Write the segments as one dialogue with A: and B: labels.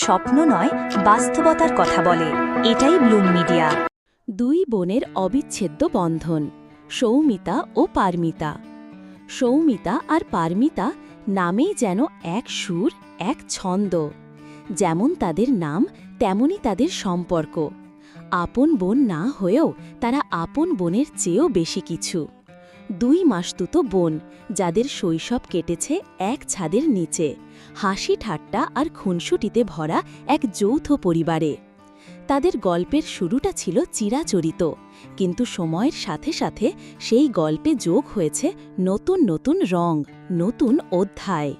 A: স্বপ্ন নয়, বাস্তবতার কথা বলে। এটাই ব্লুম মিডিয়া।
B: দুই বোনের অবিচ্ছেদ্য বন্ধন, সৌমিতা ও পারমিতা। সৌমিতা আর পারমিতা নামেই যেন এক সুর, এক ছন্দ। যেমন তাদের নাম তেমনি তাদের সম্পর্ক। আপন বোন না হয়েও তারা আপন বোনের চেয়েও বেশি কিছু। দুই মাসতুতো বোন, যাদের শৈশব কেটেছে এক ছাদের নিচে। হাসি ঠাট্টা আর খুনসুটিতে ভরা এক যৌথ পরিবারে। তাদের গল্পের শুরুটা ছিল চিরাচরিত, কিন্তু সময়ের সাথে সাথে সেই গল্পে যোগ হয়েছে নতুন নতুন রং, নতুন অধ্যায়।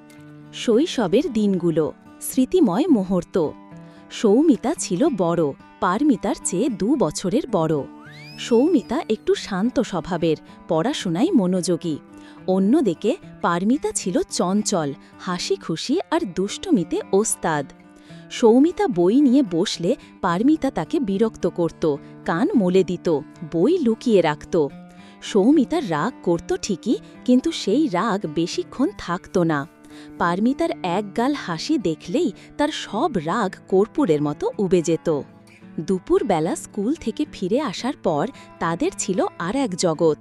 B: শৈশবের দিনগুলো, স্মৃতিময় মুহূর্ত। সৌমিতা ছিল বড়, পারমিতার চেয়ে দু বছরের বড়। সৌমিতা একটু শান্ত স্বভাবের, পড়াশোনায় মনোযোগী। অন্যদিকে পারমিতা ছিল চঞ্চল হাসি খুশি আর দুষ্টমিতে ওস্তাদ। সৌমিতা বই নিয়ে বসলে পারমিতা তাকে বিরক্ত করত, কান মলে দিত, বই লুকিয়ে রাখত। সৌমিতা রাগ করত ঠিকই, কিন্তু সেই রাগ বেশিক্ষণ থাকত না। পারমিতার একগাল হাসি দেখলেই তার সব রাগ কর্পূরের মতো উবে যেত। দুপুরবেলা স্কুল থেকে ফিরে আসার পর তাদের ছিল আর এক জগৎ।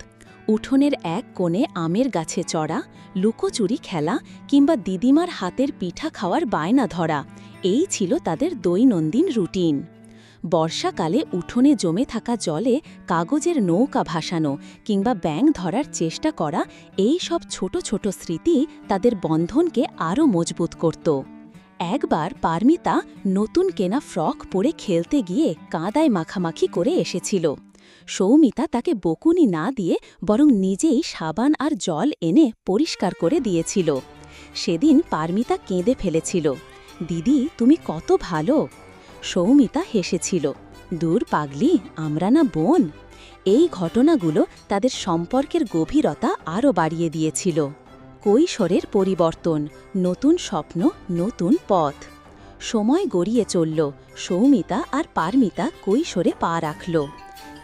B: উঠোনের এক কোণে আমের গাছে চড়া, লুকোচুরি খেলা কিংবা দিদিমার হাতের পিঠা খাওয়ার বায়না ধরা, এই ছিল তাদের দৈনন্দিন রুটিন। বর্ষাকালে উঠোনে জমে থাকা জলে কাগজের নৌকা ভাসানো কিংবা ব্যাং ধরার চেষ্টা করা, এই সব ছোট ছোট স্মৃতি তাদের বন্ধনকে আরও মজবুত করত। একবার পারমিতা নতুন কেনা ফ্রক পরে খেলতে গিয়ে কাঁদায় মাখামাখি করে এসেছিল। সৌমিতা তাকে বকুনি না দিয়ে বরং নিজেই সাবান আর জল এনে পরিষ্কার করে দিয়েছিল। সেদিন পারমিতা কেঁদে ফেলেছিল, দিদি, তুমি কত ভালো। সৌমিতা হেসেছিল, দূর পাগলি, আমরা না বোন। এই ঘটনাগুলো তাদের সম্পর্কের গভীরতা আরও বাড়িয়ে দিয়েছিল। কৈশোরের পরিবর্তন, নতুন স্বপ্ন, নতুন পথ। সময় গড়িয়ে চলল, সৌমিতা আর পারমিতা কৈশোরে পা রাখল।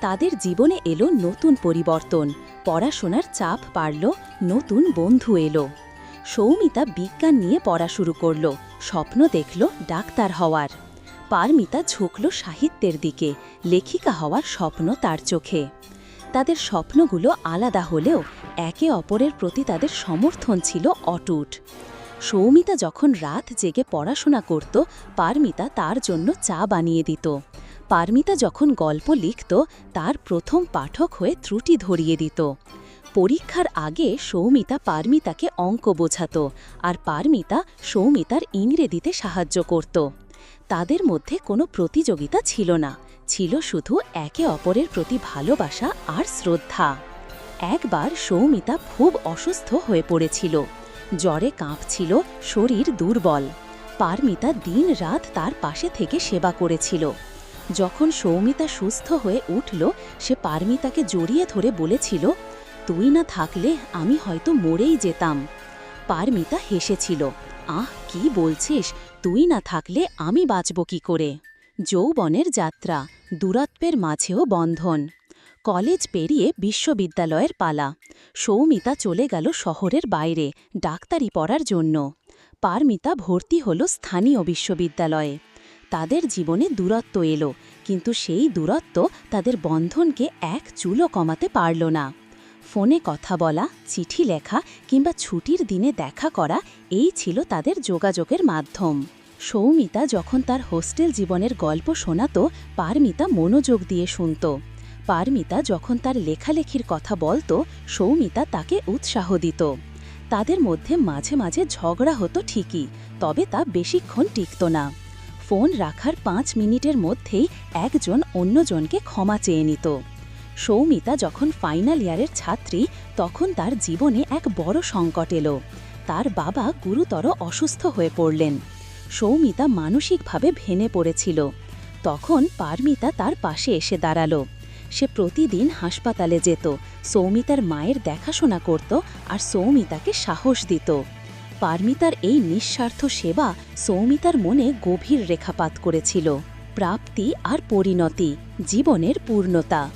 B: তাদের জীবনে এলো নতুন পরিবর্তন, পড়াশোনার চাপ পারল নতুন বন্ধু এলো। সৌমিতা বিজ্ঞান নিয়ে পড়া শুরু করল, স্বপ্ন দেখল ডাক্তার হওয়ার। পারমিতা ঝুঁকল সাহিত্যের দিকে, লেখিকা হওয়ার স্বপ্ন তার চোখে। তাদের স্বপ্নগুলো আলাদা হলেও একে অপরের প্রতি তাদের সমর্থন ছিল অটুট। সৌমিতা যখন রাত জেগে পড়াশোনা করত, পারমিতা তার জন্য চা বানিয়ে দিত। পারমিতা যখন গল্প লিখত, তার প্রথম পাঠক হয়ে ত্রুটি ধরিয়ে দিত। পরীক্ষার আগে সৌমিতা পারমিতাকে অঙ্ক বোঝাত আর পারমিতা সৌমিতার ইংরেজিতে সাহায্য করত। তাদের মধ্যে কোনো প্রতিযোগিতা ছিল না। ছিল শুধু একে অপরের প্রতি ভালোবাসা আর শ্রদ্ধা। একবার সৌমিতা খুব অসুস্থ হয়ে পড়েছিল। জ্বরে কাঁপছিল, শরীর দুর্বল। পারমিতা দিন রাত তার পাশে থেকে সেবা করেছিল। যখন সৌমিতা সুস্থ হয়ে উঠল, সে পারমিতাকে জড়িয়ে ধরে বলেছিল, তুই না থাকলে আমি হয়তো মরেই যেতাম। পারমিতা হেসেছিল, আহ, কি বলছিস? তুই না থাকলে আমি বাঁচব কি করে? যৌবনের যাত্রা, দূরত্বের মাঝেও বন্ধন। কলেজ পেরিয়ে বিশ্ববিদ্যালয়ের পালা। সৌমিতা চলে গেল শহরের বাইরে, ডাক্তারি পড়ার জন্য। পারমিতা ভর্তি হল স্থানীয় বিশ্ববিদ্যালয়ে। তাদের জীবনে দূরত্ব এলো, কিন্তু সেই দূরত্ব তাদের বন্ধনকে এক চুলো কমাতে পারল না। ফোনে কথা বলা, চিঠি লেখা কিংবা ছুটির দিনে দেখা করা, এই ছিল তাদের যোগাযোগের মাধ্যম। সৌমিতা যখন তার হোস্টেল জীবনের গল্প শোনাত, পারমিতা মনোযোগ দিয়ে শুনত। পারমিতা যখন তার লেখালেখির কথা বলতো, সৌমিতা তাকে উৎসাহ দিত। তাদের মধ্যে মাঝে মাঝে ঝগড়া হতো ঠিকই, তবে তা বেশিক্ষণ টিকত না। ফোন রাখার পাঁচ মিনিটের মধ্যেই একজন অন্যজনকে ক্ষমা চেয়ে নিত। সৌমিতা যখন ফাইনাল ইয়ারের ছাত্রী, তখন তার জীবনে এক বড় সংকট এলো। তার বাবা গুরুতর অসুস্থ হয়ে পড়লেন। সৌমিতা মানসিকভাবে ভেঙে পড়েছিল। তখন পারমিতা তার পাশে এসে দাঁড়াল। সে প্রতিদিন হাসপাতালে যেত, সৌমিতার মায়ের দেখাশোনা করত আর সৌমিতাকে সাহস দিত। পারমিতার এই নিঃস্বার্থ সেবা সৌমিতার মনে গভীর রেখাপাত করেছিল। প্রাপ্তি আর পরিণতি, জীবনের পূর্ণতা।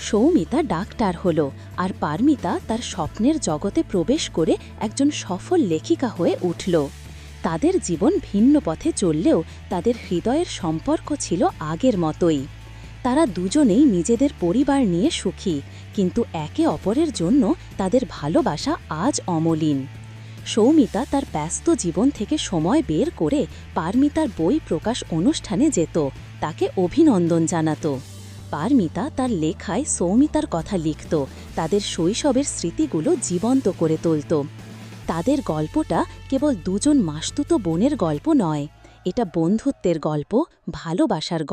B: সৌমিতা ডাক্তার হল আর পারমিতা তার স্বপ্নের জগতে প্রবেশ করে একজন সফল লেখিকা হয়ে উঠল। তাদের জীবন ভিন্ন পথে চললেও তাদের হৃদয়ের সম্পর্ক ছিল আগের মতোই। তারা দুজনেই নিজেদের পরিবার নিয়ে সুখী, কিন্তু একে অপরের জন্য তাদের ভালোবাসা আজ অমলিন। সৌমিতা তার ব্যস্ত জীবন থেকে সময় বের করে পারমিতার বই প্রকাশ অনুষ্ঠানে যেত, তাকে অভিনন্দন জানাতো। পারমিতা তার লেখায় সৌমিতার কথা লিখত, তাদের শৈশবের স্মৃতিগুলো জীবন্ত করে তুলত। তাদের গল্পটা কেবল দুজন মাসতুতো বোনের গল্প নয় এটা বন্ধুত্বের গল্প ভালোবাসার গল্প।